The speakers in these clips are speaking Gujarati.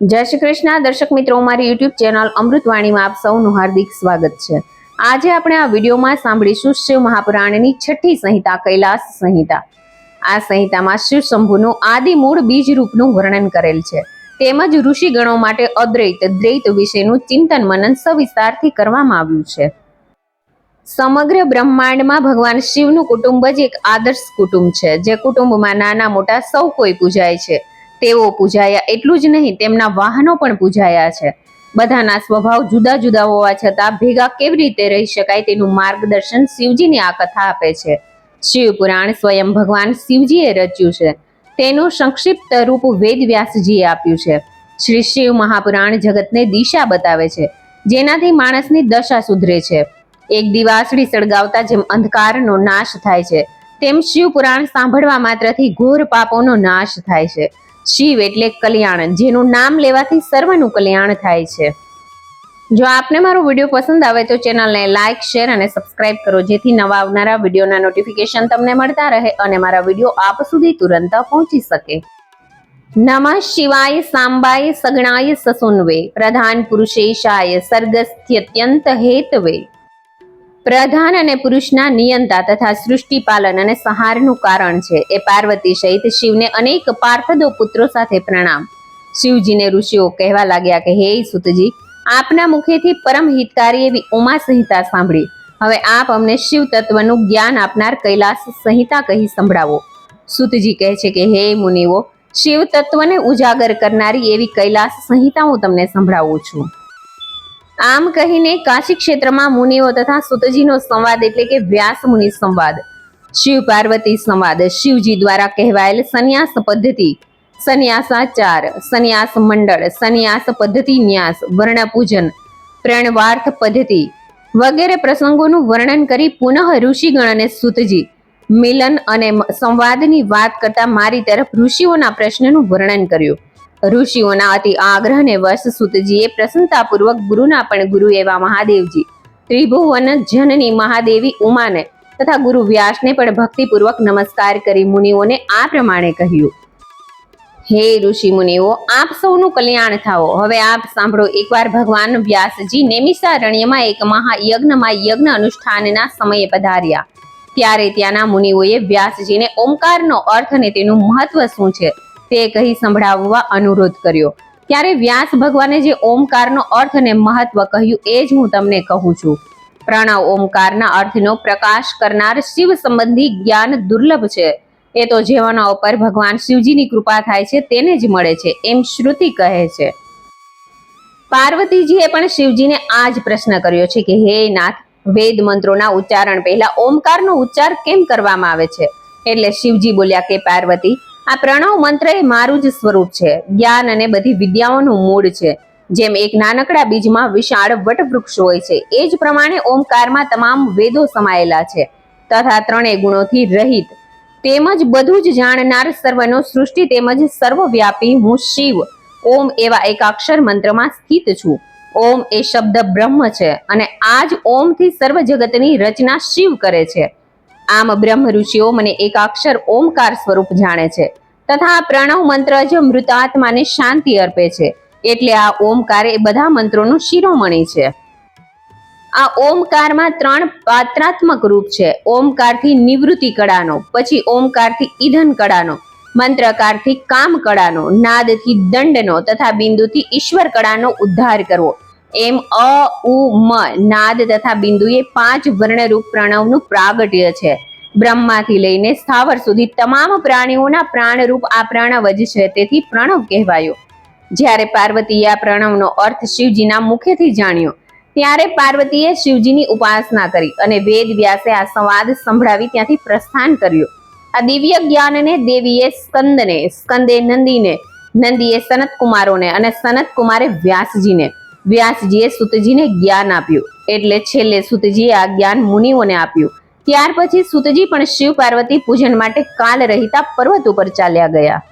જય શ્રી કૃષ્ણ. દર્શક મિત્રો મારી યુટ્યુબ ચેનલ અમૃતવાણીમાં આપ સૌનું હાર્દિક સ્વાગત છે. આજે આપણે આ વિડીયોમાં સાંભળીશું શિવ મહાપુરાણની છઠ્ઠી સંહિતા, કૈલાસ સંહિતા. આ સંહિતામાં શિવ શંભુનું આદિ મૂળ બીજ રૂપનું વર્ણન કરેલ છે. તેમજ ઋષિગણો માટે અદ્વૈત, દ્વૈત વિશેનું ચિંતન, મનન, સવિસ્તારથી કરવામાં આવ્યું છે. સમગ્ર બ્રહ્માંડમાં ભગવાન શિવનું કુટુંબ જ એક આદર્શ કુટુંબ છે, જે કુટુંબમાં નાના મોટા સૌ કોઈ પૂજાય છે. તેઓ પૂજાયા એટલું જ નહીં, તેમના વાહનો પણ પૂજાયા છે. બધાના સ્વભાવ જુદા જુદા હોવા છતાં ભેગા કેવી રીતે રહી શકાય તેનું માર્ગદર્શન શિવજીની આ કથા આપે છે. શિવ પુરાણ સ્વયં ભગવાન શિવજીએ રચ્યું છે. તેનું સંક્ષિપ્ત રૂપ વેદ વ્યાસજીએ આપ્યું છે. શ્રી શિવ મહાપુરાણ જગતને દિશા બતાવે છે, જેનાથી માણસની દશા સુધરે છે. એક દિવાસળી સળગાવતા જેમ અંધકારનો નાશ થાય છે, તેમ શિવ પુરાણ સાંભળવા માત્રથી ઘોર પાપોનો નાશ થાય છે. શિવ એટલે કલ્યાણ, જેનું નામ લેવાથી સર્વનું કલ્યાણ થાય છે. જો આપને મારો વીડિયો પસંદ આવે તો ચેનલને લાઇક શેર અને સબસ્ક્રાઇબ કરો, જેથી નવા આવનારા વિડીયોના નોટિફિકેશન તમને મળતા રહે અને મારા વીડિયો આપ સુધી તુરંત પહોંચી શકે. નમઃ શિવાય સાંબાય સગણાય સસુનવે, પ્રધાન પુરુષેશાય સર્ગસ્થ્યત્યંત હેતવે. પ્રધાન અને પુરુષના નિયંતા તથા સૃષ્ટિ પાલન અને સંહારનું કારણ છે. એ પાર્વતી સહિત શિવને અનેક પાર્થદો પુત્રો સાથે પ્રણામ. શિવજીને ઋષિઓ કહેવા લાગ્યા કે, હે સુતજી આપના મુખેથી પરમ હિતકારી એવી ઉમા સંહિતા સાંભળી. હવે આપ અમને શિવ તત્વનું જ્ઞાન આપનાર કૈલાસ સંહિતા કહી સંભળાવો. સુતજી કહે છે કે, હે મુનિઓ, શિવ તત્વને ઉજાગર કરનારી એવી કૈલાસ સંહિતા હું તમને સંભળાવું છું. આમ કહીને કાશી ક્ષેત્રમાં મુનિઓ તથા સુતજીનો સંવાદ એટલે કે વ્યાસ મુનિ સંવાદ. શિવ પાર્વતી સંવાદ. શિવજી દ્વારા કહેવાયેલ સંન્યાસ પદ્ધતિ. સંન્યાસાચાર સંન્યાસ મંડળ, સંન્યાસ પદ્ધતિ ન્યાસ, વર્ણ પૂજન, પ્રણવાર્થ પદ્ધતિ વગેરે પ્રસંગોનું વર્ણન કરી પુનઃ ઋષિગણ અને સુતજી મિલન અને સંવાદની વાત કરતા મારી તરફ ઋષિઓના પ્રશ્નનું વર્ણન કર્યું. ઋષિઓના અતિ આગ્રહને વશ સુતજીએ પ્રસન્નતાપૂર્વક ગુરુના પણ ગુરુ એવા મહાદેવજી. ત્રિભુવન જનની મહાદેવી ઉમાને તથા ગુરુ વ્યાસને પણ ભક્તિપૂર્વક નમસ્કાર કરી મુનિઓને આ પ્રમાણે કહ્યું. હે ઋષિ મુનિઓ, આપ સૌનું કલ્યાણ થાઓ. હવે આપ સાંભળો એકવાર ભગવાન વ્યાસજી નેમિષારણ્યમાં એક મહાયજ્ઞમાં યજ્ઞ અનુષ્ઠાનના સમયે પધાર્યા. ત્યારે ત્યાંના મુનિઓએ વ્યાસજીને ઓમકારનો અર્થ અને તેનું મહત્વ શું છે? તે કહી સંભળાવવા અનુરોધ કર્યો. ત્યારે વ્યાસ ભગવાને જે ઓમકારનો અર્થ અને મહત્વ કહ્યું એ જ હું તમને કહું છું. પ્રણવ ઓમકારના અર્થનો પ્રકાશ કરનાર શિવ સંબંધી જ્ઞાન દુર્લભ છે. એ તો જેવાના ઉપર ભગવાન શિવજીની કૃપા થાય છે તેને જ મળે છે એમ શ્રુતિ કહે છે. પાર્વતીજીએ પણ શિવજીને આ જ પ્રશ્ન કર્યો છે કે, હે નાથ, વેદ મંત્રોના ઉચ્ચારણ પહેલા ઓમકારનો ઉચ્ચાર કેમ કરવામાં આવે છે? એટલે શિવજી બોલ્યા કે, પાર્વતી આ પ્રણવ મંત્ર એ મારું જ સ્વરૂપ છે. જ્ઞાન અને બધી વિદ્યાઓનું મૂળ છે. જેમ એક નાનકડા બીજમાં વિશાળ વટવૃક્ષ હોય છે, એ જ પ્રમાણે ઓમકારમાં તમામ વેદો સમાયેલા છે. તથા ત્રણેય ગુણોથી રહિત. તેમજ બધું જ જાણનાર સર્વનો સૃષ્ટિ તેમજ સર્વવ્યાપી હું શિવ. ઓમ એવા એકાક્ષર મંત્રમાં સ્થિત છું. ઓમ એ શબ્દ બ્રહ્મ છે અને આ જ ઓમથી સર્વ જગતની રચના શિવ કરે છે. આમ બ્રહ્મ ઋષિઓ મને એકાક્ષર ઓમકાર સ્વરૂપ જાણે છે તથા આ પ્રણવ મંત્ર જ મૃતાત્માને શાંતિ અર્પે છે. એટલે આ ઓમકાર એ બધા મંત્રોનું શિરોમણી છે. આ ઓમકારમાં ત્રણ પાત્રાત્મક રૂપ છે. ઓમકારથી નિવૃત્તિ કળાનો, પછી ઓમકારથી ઈધન કળાનો, મંત્રકારથી કામ કળાનો, નાદથી દંડનો તથા બિંદુથી ઈશ્વર કળાનો ઉદ્ધાર કરવો. એમ, અ, ઉ, મ, નાદ તથા બિંદુએ પાંચ વર્ણરૂપ પ્રણવનું પ્રાગટ્ય છે. બ્રહ્માથી લઈને સ્થાવર સુધી તમામ પ્રાણીઓના પ્રાણરૂપ આ પ્રણવ જ છે, તેથી પ્રણવ કહેવાયો. જ્યારે પાર્વતીએ આ પ્રણવનો અર્થ શિવજીના મુખેથી જાણ્યો, ત્યારે પાર્વતીએ શિવજીની ઉપાસના કરી અને વેદ વ્યાસે આ સંવાદ સંભળાવી ત્યાંથી પ્રસ્થાન કર્યું. આ દિવ્ય જ્ઞાનને દેવીએ સ્કંદને, સ્કંદે નંદીને, નંદીએ સનત કુમારોને અને સનત કુમારે વ્યાસજીને વ્યાસજીએ સુતજીને જ્ઞાન આપ્યું. એટલે છેલ્લે સુતજીએ આ જ્ઞાન મુનિઓને આપ્યું. ત્યાર પછી સુતજી પણ શિવ પાર્વતી પૂજન માટે કાલ રહિતા પર્વત ઉપર ચાલ્યા ગયા.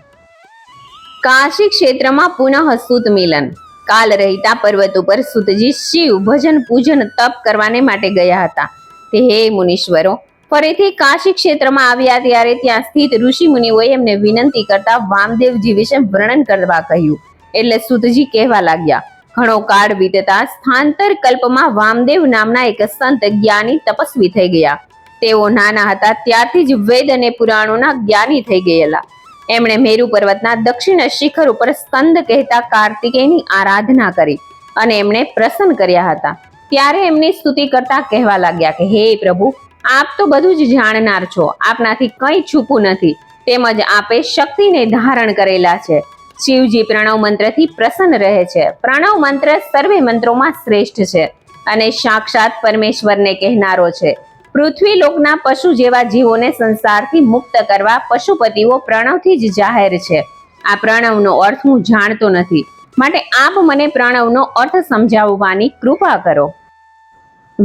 કાશી ક્ષેત્રમાં પુનઃ સુત મિલન. કાલ રહિતા પર્વત ઉપર સુતજી શિવ ભજન પૂજન તપ કરવાને માટે ગયા હતા. તે હે મુનીશ્વરો, ફરીથી કાશી ક્ષેત્રમાં આવ્યા ત્યારે ત્યાં સ્થિત ઋષિ મુનિઓએ એમને વિનંતી કરતા વામદેવજી વિશે વર્ણન કરવા કહ્યું. એટલે સુતજી કહેવા લાગ્યા ઘણો કાળ વીતતા સ્થાંતર કલ્પમાં વામદેવ નામના એક સંત જ્ઞાની તપસ્વી થઈ ગયા. તેઓ નાના હતા, ત્યારથી જ વેદ અને પુરાણોના જ્ઞાની થઈ ગયેલા. એમણે મેરુ પર્વતના દક્ષિણ શિખર ઉપર સ્કંદ કહેતા કાર્તિકેયની આરાધના કરી અને એમણે પ્રસન્ન કર્યા હતા. ત્યારે એમની સ્તુતિ કરતા કહેવા લાગ્યા કે, હે પ્રભુ, આપ તો બધું જ જાણનાર છો. આપનાથી કંઈ છૂપું નથી. તેમજ આપે શક્તિને ધારણ કરેલા છે. શિવજી પ્રણવ મંત્રથી પ્રસન્ન રહે છે. પ્રણવ મંત્ર સર્વે મંત્રોમાં શ્રેષ્ઠ છે અને સાક્ષાત પરમેશ્વરને કહેનારો છે. પૃથ્વી લોકના પશુ જેવા જીવોને સંસારથી મુક્ત કરવા પશુપતિઓ પ્રણવથી જ જાહેર છે. આ પ્રણવનો અર્થ હું જાણતો નથી. માટે આપ મને પ્રણવનો અર્થ સમજાવવાની કૃપા કરો.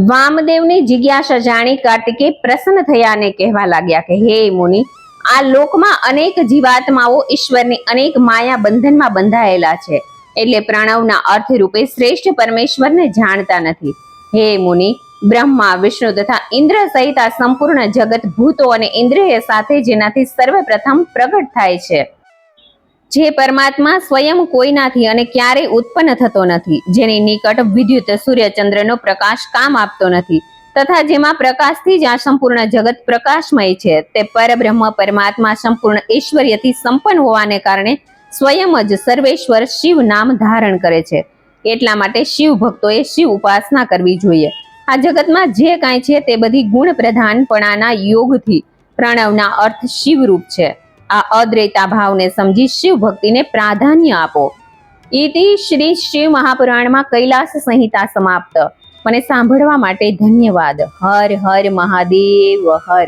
વામદેવની જિજ્ઞાસા જાણી કાર્તિકે પ્રસન્ન થયા અને કહેવા લાગ્યા કે, હે મુનિ આ લોકમાં અનેક જીવાત્માઓ ઈશ્વરની અનેક માયા બંધનમાં બંધાયેલા છે. એટલે પ્રણવના અર્થ રૂપે શ્રેષ્ઠ પરમેશ્વરને જાણતા નથી. હે મુનિ, બ્રહ્મા, વિષ્ણુ તથા ઇન્દ્ર સહિત આ સંપૂર્ણ જગત ભૂતો અને ઇન્દ્રિય સાથે જેનાથી સર્વપ્રથમ પ્રગટ થાય છે. જે પરમાત્મા સ્વયં કોઈનાથી અને ક્યારેય ઉત્પન્ન થતો નથી. જેની નિકટ વિદ્યુત સૂર્યચંદ્રનો પ્રકાશ કામ આપતો નથી. તથા જેમાં પ્રકાશથી જ્યાં સંપૂર્ણ જગત પ્રકાશમય છે. તે પરબ્રહ્મ પરમાત્મા સંપૂર્ણ ઐશ્વર્યથી સંપન્ન હોવાને કારણે સ્વયં જ સર્વેશ્વર શિવ નામ ધારણ કરે છે. એટલા માટે શિવ ભક્તોએ શિવ ઉપાસના કરવી જોઈએ. આ જગતમાં જે કાંઈ છે તે બધી ગુણ પ્રધાનપણાના યોગથી પ્રણવના અર્થ શિવરૂપ છે. આ અદ્વૈતા ભાવને સમજી શિવ ભક્તિને પ્રાધાન્ય આપો. ઇતિ શ્રી શિવ મહાપુરાણમાં કૈલાસ સંહિતા સમાપ્ત. મને સાંભળવા માટે ધન્યવાદ. હર હર મહાદેવ હર.